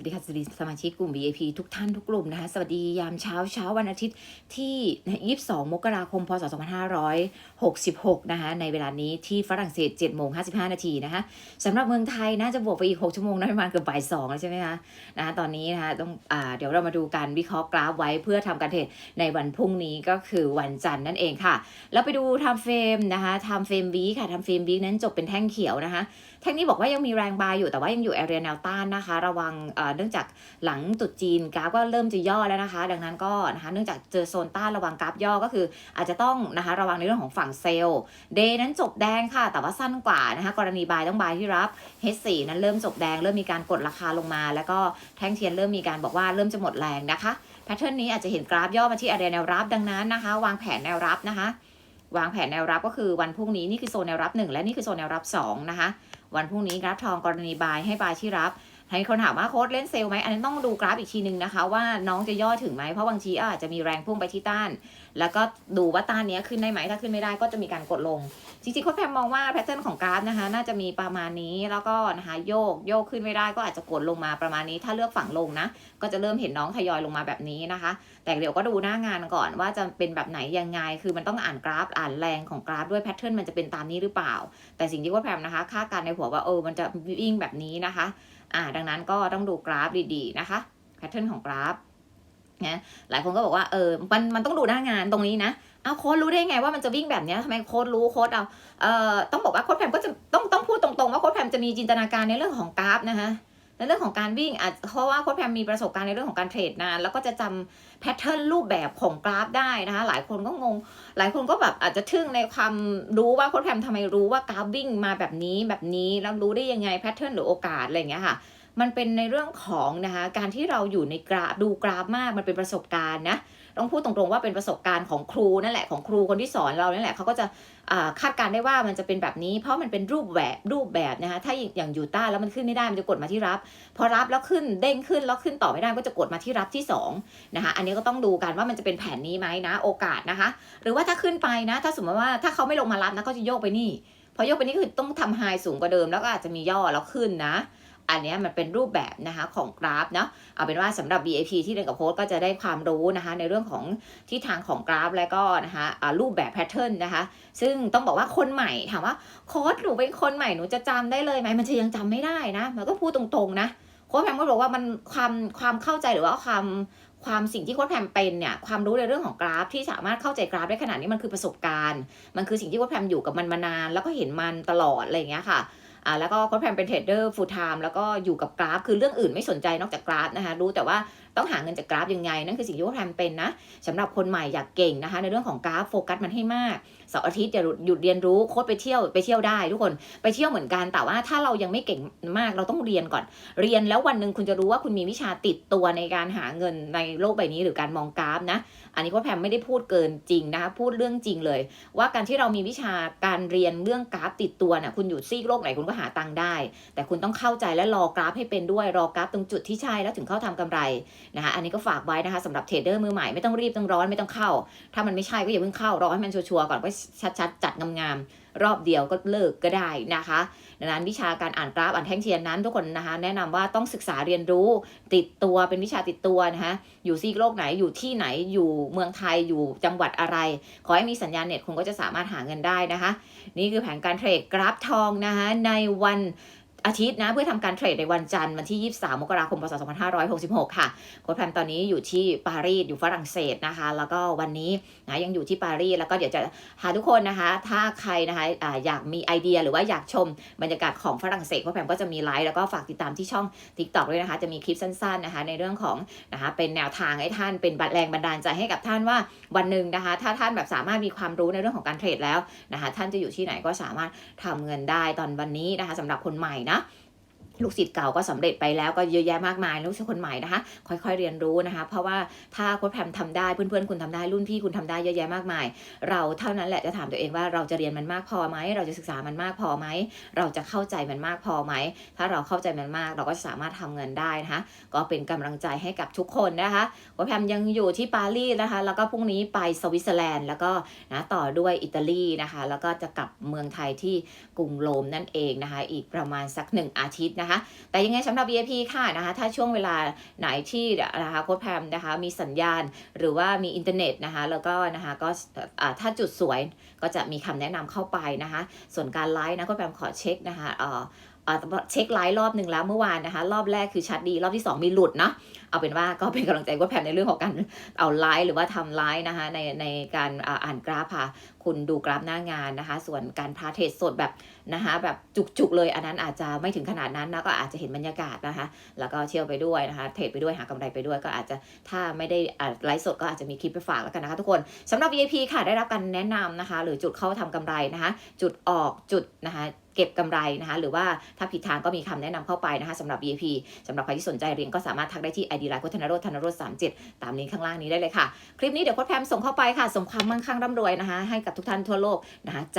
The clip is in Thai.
วัสดีค่ะสวัสดีสมาชิกกลุ่ม VIP ทุกท่านทุกกลุ่มนะคะ สวัสดียามเช้าเช้าวันอาทิตย์ที่ 22 มกราคม พศ 2566 นะคะ ในเวลานี้ที่ฝรั่งเศส7โมง55 นาทีนะคะสำหรับเมืองไทยน่าจะบวกไปอีก 6 ชั่วโมงนะประมาณเกือบบ่าย2แล้วใช่ไหมคะนะคะตอนนี้นะคะต้องอ่าเดี๋ยวเรามาดูการวิเคราะห์กราฟไว้เพื่อทำการเทรดในวันพรุ่งนี้ก็คือวันจันทร์นั่นเองค่ะ แล้วไปดูไทม์เฟรมนะคะไทม์เฟรมวีค่ะไทม์เฟรมวีนั้นจบเป็นแท่งเขียวนะคะแท่งนี้บอกว่ายังมีแรงบายอยู่แต่ว่ายังอยู่แอเรียแนวต้านนะคะ ระวังเนื่องจากหลังตุดจีนกราฟก็เริ่มจะย่อแล้วนะคะ ดังนั้นก็นะคะเนื่องจากเจอโซนต้านระวังกราฟย่อก็คือ อาจจะต้องนะคะระวังในเรื่องของฝั่งเซลล์เดย์นั้นจบแดงค่ะ แต่ว่าสั้นกว่านะคะกรณีบายต้องบายที่รับ H4 นั้นเริ่มจบแดง เริ่มมีการกดราคาลงมา แล้วก็แท่งเทียนเริ่มมีการบอกว่าเริ่มจะหมดแรงนะคะแพทเทิร์นนี้อาจจะเห็นกราฟย่อมาที่แอเรียแนวรับดังนั้นนะคะ วางแผนแนวรับนะคะ วางแผนแนวรับก็คือวันพรุ่งนี้นี่คือโซนแนวรับ 1 และนี่คือโซนแนวรับ 2 นะคะ วันพรุ่งนี้กราฟทองกรณีบายให้บายที่รับ ให้คนถามว่าโค้ดเล่นเซลไหมอันนี้ต้องดูกราฟอีกทีนึงนะคะ ว่าน้องจะย่อถึงไหมเพราะบางทีอาจจะมีแรงพุ่งไปที่ต้าน แล้วก็ดูว่าต้านนี้ขึ้นได้ไหมถ้าขึ้นไม่ได้ก็จะมีการกดลง จริงๆโค้ดแพมมองว่าแพทเทิร์นของกราฟนะคะ น่าจะมีประมาณนี้แล้วก็นะคะโยกโยกขึ้นไม่ได้ก็อาจจะกดลงมาประมาณนี้ ถ้าเลือกฝั่งลงนะ ก็จะเริ่มเห็นน้องทยอยลงมาแบบนี้นะคะ แต่เดี๋ยวก็ดูหน้างานก่อนว่าจะเป็นแบบไหนยังไง คือมันต้องอ่านกราฟอ่านแรงของกราฟด้วยแพทเทิร์นมันจะเป็นตามนี้หรือเปล่า แต่สิ่งที่ว่าแพมนะคะคาดการณ์ในหัวว่าเออมันจะวิ่งแบบนี้นะคะ อ่าดังนั้นก็ต้องดูกราฟดีๆนะคะแพทเทิร์นของกราฟนะหลายคนก็บอกว่าเออมันมันต้องดูหน้างานตรงนี้นะเอาโค้ดรู้ได้ไงว่ามันจะวิ่งแบบนี้ทำไมโค้ดรู้โค้ดเอาเอ่อต้องบอกว่าโค้ดแพมก็จะต้องต้องพูดตรงๆว่าโค้ดแพมจะมีจินตนาการในเรื่องของกราฟนะคะ ในเรื่องของการวิ่งอาจเพราะว่าโค้ชแพมมีประสบการณ์ในเรื่องของการเทรดนาน แล้วก็จะจำแพทเทิร์นรูปแบบของกราฟได้นะคะ หลายคนก็งง หลายคนก็แบบอาจจะทึ่งในความรู้ว่าโค้ชแพมทำไมรู้ว่ากราฟวิ่งมาแบบนี้แบบนี้แล้วรู้ได้ยังไงแพทเทิร์นหรือโอกาสอะไรอย่างเงี้ยค่ะมันเป็นในเรื่องของนะคะการที่เราอยู่ในกราฟดูกราฟมากมันเป็นประสบการณ์นะ ต้องพูดตรงๆว่าเป็นประสบการณ์ของครูนั่นแหละของครูคนที่สอนเรานั่นแหละเขาก็จะคาดการณ์ได้ว่ามันจะเป็นแบบนี้ เพราะมันเป็นรูปแบบรูปแบบนะคะถ้าอย่างยูต้าแล้วมันขึ้นไม่ได้มันจะกดมาที่รับ พอรับแล้วขึ้นเด้งขึ้นแล้วขึ้นต่อไม่ได้ก็จะกดมาที่รับที่2นะคะอันนี้ก็ต้องดูกันว่ามันจะเป็นแผนนี้ไหมนะ โอกาสนะคะ หรือว่าถ้าขึ้นไปนะ ถ้าสมมติว่าถ้าเขาไม่ลงมารับนะก็จะโยกไปนี่พอโยกไปนี่คือต้องทำไฮสูงกว่าเดิมแล้วก็อาจจะมีย่อแล้วขึ้นนะ อันนี้มันเป็นรูปแบบนะคะของกราฟเนาะเอาเป็นว่าสำหรับ VIP ที่เรียนกับโค้ดก็จะได้ความรู้นะคะในเรื่องของทิศทางของกราฟและก็นะคะรูปแบบแพทเทิร์นนะคะ ซึ่งต้องบอกว่าคนใหม่ถามว่าโค้ดหนูเป็นคนใหม่หนูจะจำได้เลยไหมมันจะยังจำไม่ได้นะมันก็พูดตรงๆนะโค้ดแพมก็บอกว่ามันความความเข้าใจหรือว่าความความสิ่งที่โค้ดแพมเป็นเนี่ยความรู้ในเรื่องของกราฟที่สามารถเข้าใจกราฟได้ขนาดนี้มันคือประสบการณ์ มันคือสิ่งที่โค้ดแพมอยู่กับมันมานาน แล้วก็เห็นมันตลอดอะไรอย่างเงี้ยค่ะ อ่าแล้วก็โค้ดแพมเป็นเทรดเดอร์ฟูลไทม์แล้วก็อยู่กับกราฟ คือเรื่องอื่นไม่สนใจนอกจากกราฟนะคะรู้แต่ว่าต้องหาเงินจากกราฟยังไง นั่นคือสิ่งที่โค้ดแพมเป็นนะสำหรับคนใหม่อยากเก่งนะคะ ในเรื่องของกราฟโฟกัสมันให้มากเสาร์อาทิตย์อย่าหยุดเรียนรู้โค้ดไปเที่ยวไปเที่ยวได้ทุกคนไปเที่ยวเหมือนกันแต่ว่าถ้าเรายังไม่เก่งมากเราต้องเรียนก่อน เรียนแล้ววันหนึ่งคุณจะรู้ว่าคุณมีวิชาติดตัวในการหาเงินในโลกใบนี้หรือการมองกราฟนะ อันนี้โค้ดแพมไม่ได้พูดเกินจริงนะคะพูดเรื่องจริงเลย ว่าการที่เรามีวิชาการเรียนเรื่องกราฟติดตัวน่ะคุณอยู่ซีกโลกไหนคุณก็หาตังค์ได้ แต่คุณต้องเข้าใจและรอกราฟให้เป็นด้วยรอกราฟตรงจุดที่ใช่แล้วถึงเข้าทำกำไรนะคะอันนี้ก็ฝากไว้นะคะสำหรับเทรดเดอร์มือใหม่ไม่ต้องรีบต้องร้อนไม่ต้องเข้า ถ้ามันไม่ใช่ก็อย่าเพิ่งเข้ารอให้มันชัวร์ก่อนก็ชัดๆจัดงามๆรอบเดียวก็เลิกก็ได้นะคะดังนั้นวิชาการอ่านกราฟอ่านแท่งเทียนนั้นทุกคนนะคะแนะนำว่าต้องศึกษาเรียนรู้ติดตัวเป็นวิชาติดตัวนะคะอยู่ซีกโลกไหนอยู่ที่ไหนอยู่เมืองไทยอยู่จังหวัดอะไร ขอให้มีสัญญาณเน็ตคุณก็จะสามารถหาเงินได้นะคะ นี่คือแผนการเทรดกราฟทองนะคะในวัน อาทิตย์นะเพื่อทำการเทรดในวันจันทร์วันที่ 23 มกราคม พศ 2566 ค่ะ โค้ดแพมตอนนี้อยู่ที่ปารีสอยู่ฝรั่งเศสนะคะ แล้วก็วันนี้นะยังอยู่ที่ปารีสแล้วก็เดี๋ยวจะหาทุกคนนะคะ ถ้าใครนะคะอะอยากมีไอเดียหรือว่าอยากชมบรรยากาศของฝรั่งเศสโค้ดแพมก็จะมีไลฟ์แล้วก็ฝากติดตามที่ช่อง TikTok ด้วยนะคะ จะมีคลิปสั้นๆนะคะ ในเรื่องของนะคะเป็นแนวทางให้ท่านเป็นบัตรแรงบันดาลใจให้กับท่านว่าวันหนึ่งนะคะ ถ้าท่านแบบสามารถมีความรู้ในเรื่องของการเทรดแล้วนะคะ ท่านจะอยู่ที่ไหนก็สามารถทำเงินได้ตอนวันนี้นะคะสำหรับคนใหม่นะ ลูกศิษย์เก่าก็สำเร็จไปแล้วก็เยอะแยะมากมายลูกศิษย์คนใหม่นะคะ ค่อยๆเรียนรู้นะคะ เพราะว่าถ้าโค้ชแพมทำได้เพื่อนๆคุณทำได้รุ่นพี่คุณทำได้เยอะแยะมากมาย เราเท่านั้นแหละจะถามตัวเองว่าเราจะเรียนมันมากพอไหมเราจะศึกษามันมากพอไหมเราจะเข้าใจมันมากพอไหมถ้าเราเข้าใจมันมากเราก็สามารถทำเงินได้นะคะ ก็เป็นกำลังใจให้กับทุกคนนะคะโค้ชแพมยังอยู่ที่ปารีสนะคะ แล้วก็พรุ่งนี้ไปสวิตเซอร์แลนด์แล้วก็นะต่อด้วยอิตาลีนะคะ แล้วก็จะกลับเมืองไทยที่กรุงโรมนั่นเองนะคะ อีกประมาณสักหนึ่งอาทิตย์นะคะนะคะ แต่ยังไงสำหรับ VIP ค่ะนะคะถ้าช่วงเวลาไหนที่นะคะโค้ดแพมนะคะมีสัญญาณหรือว่ามีอินเทอร์เน็ตนะคะแล้วก็นะคะก็ถ้าจุดสวยก็จะมีคำแนะนำเข้าไปนะคะ ส่วนการไลฟ์นะโค้ดแพมขอเช็คนะคะเช็คไลฟ์รอบหนึ่งแล้วเมื่อวานนะคะ รอบแรกคือชัดดี รอบที่ 2 มีหลุดเนาะเอาเป็นว่าก็เป็นกำลังใจโค้ดแพมในเรื่องของการเอาไลฟ์หรือว่าทำไลฟ์นะคะในในการอ่านกราฟค่ะ คุณดูกราฟหน้างานนะคะ ส่วนการพาเทรดสดแบบนะคะแบบจุกๆเลยอันนั้นอาจจะไม่ถึงขนาดนั้นนะก็อาจจะเห็นบรรยากาศนะคะ แล้วก็เที่ยวไปด้วยนะคะเทรดไปด้วยหากำไรไปด้วย ก็อาจจะถ้าไม่ได้อาไลฟ์สดก็อาจจะมีคลิปไปฝากแล้วกันนะคะทุกคนสำหรับ VIP ค่ะได้รับการแนะนำนะคะ หรือจุดเข้าทำกำไรนะคะ จุดออกจุดนะคะเก็บกำไรนะคะ หรือว่าถ้าผิดทางก็มีคำแนะนำเข้าไปนะคะสำหรับ VIP สำหรับใครที่สนใจเรียนก็สามารถทักได้ที่ ID ไลน์โคธนโรธธนโรธ37 ตามลิงก์ข้างล่างนี้ได้เลยค่ะ คลิปนี้เดี๋ยวโค้ชแพมส่งเข้าไปค่ะส่งความมั่งคั่งร่ำรวยนะคะ ให้กับทุกท่านทั่วโลกนะคะจาก